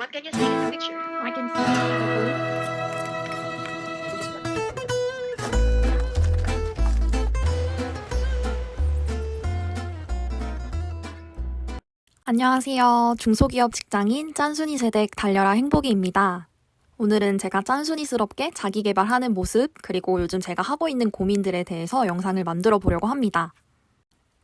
What can you see in the picture? I can see the blue. 안녕하세요. 중소기업 직장인 짠순이 세대 달려라 행복이입니다. 오늘은 제가 짠순이스럽게 자기 개발하는 모습, 그리고 요즘 제가 하고 있는 고민들에 대해서 영상을 만들어 보려고 합니다.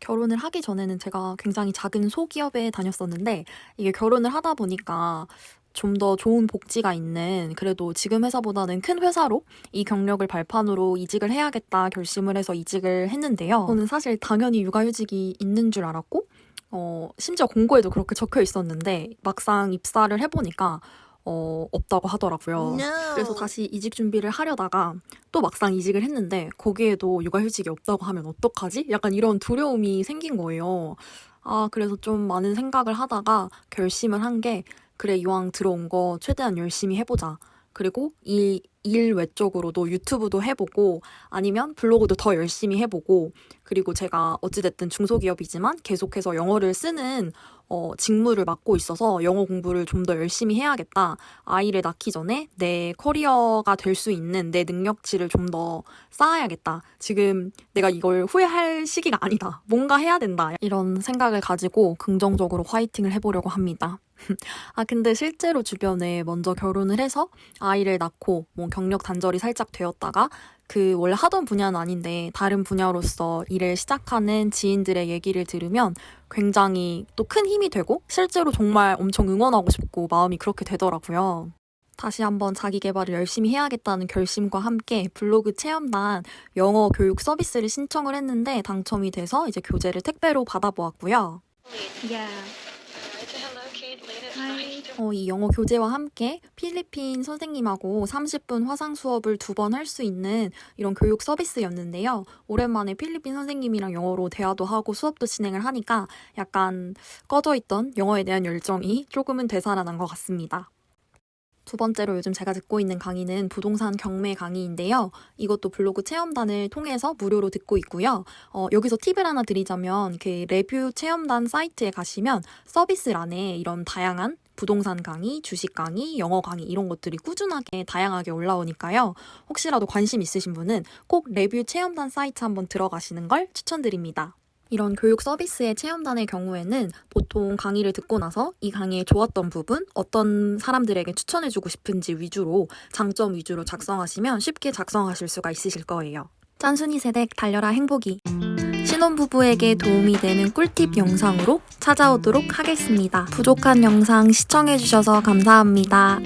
결혼을 하기 전에는 제가 굉장히 작은 소기업에 다녔었는데, 이게 결혼을 하다 보니까 좀 더 좋은 복지가 있는, 그래도 지금 회사보다는 큰 회사로 이 경력을 발판으로 이직을 해야겠다 결심을 해서 이직을 했는데요. 저는 사실 당연히 육아휴직이 있는 줄 알았고, 어, 심지어 공고에도 그렇게 적혀 있었는데, 막상 입사를 해보니까, 어, 없다고 하더라고요. 그래서 다시 이직 준비를 하려다가 또 막상 이직을 했는데 거기에도 육아휴직이 없다고 하면 어떡하지? 약간 이런 두려움이 생긴 거예요. 아, 그래서 좀 많은 생각을 하다가 결심을 한 게 그래, 이왕 들어온 거 최대한 열심히 해보자. 그리고 이 일 외적으로도 유튜브도 해보고 아니면 블로그도 더 열심히 해보고 그리고 제가 어찌됐든 중소기업이지만 계속해서 영어를 쓰는 어, 직무를 맡고 있어서 영어 공부를 좀 더 열심히 해야겠다. 아이를 낳기 전에 내 커리어가 될 수 있는 내 능력치를 좀 더 쌓아야겠다. 지금 내가 이걸 후회할 시기가 아니다. 뭔가 해야 된다. 이런 생각을 가지고 긍정적으로 화이팅을 해보려고 합니다. 아, 근데 실제로 주변에 먼저 결혼을 해서 아이를 낳고 뭐 경력 단절이 살짝 되었다가 그 원래 하던 분야는 아닌데 다른 분야로서 일을 시작하는 지인들의 얘기를 들으면 굉장히 또 큰 힘이 되고 실제로 정말 엄청 응원하고 싶고 마음이 그렇게 되더라고요. 다시 한번 자기 개발을 열심히 해야겠다는 결심과 함께 블로그 체험단 영어 교육 서비스를 신청을 했는데 당첨이 돼서 이제 교재를 택배로 받아보았고요. Yeah. 어, 이 영어 교재와 함께 필리핀 선생님하고 30분 화상 수업을 두 번 할 수 있는 이런 교육 서비스였는데요. 오랜만에 필리핀 선생님이랑 영어로 대화도 하고 수업도 진행을 하니까 약간 꺼져 있던 영어에 대한 열정이 조금은 되살아난 것 같습니다. 두 번째로 요즘 제가 듣고 있는 강의는 부동산 경매 강의인데요. 이것도 블로그 체험단을 통해서 무료로 듣고 있고요. 어, 여기서 팁을 하나 드리자면 그 레뷰 체험단 사이트에 가시면 서비스란에 이런 다양한 부동산 강의, 주식 강의, 영어 강의 이런 것들이 꾸준하게 다양하게 올라오니까요. 혹시라도 관심 있으신 분은 꼭 레뷰 체험단 사이트 한번 들어가시는 걸 추천드립니다. 이런 교육 서비스의 체험단의 경우에는 보통 강의를 듣고 나서 이 강의에 좋았던 부분, 어떤 사람들에게 추천해주고 싶은지 위주로 장점 위주로 작성하시면 쉽게 작성하실 수가 있으실 거예요. 짠순이 세대 달려라 행복이 신혼 부부에게 도움이 되는 꿀팁 영상으로 찾아오도록 하겠습니다. 부족한 영상 시청해주셔서 감사합니다.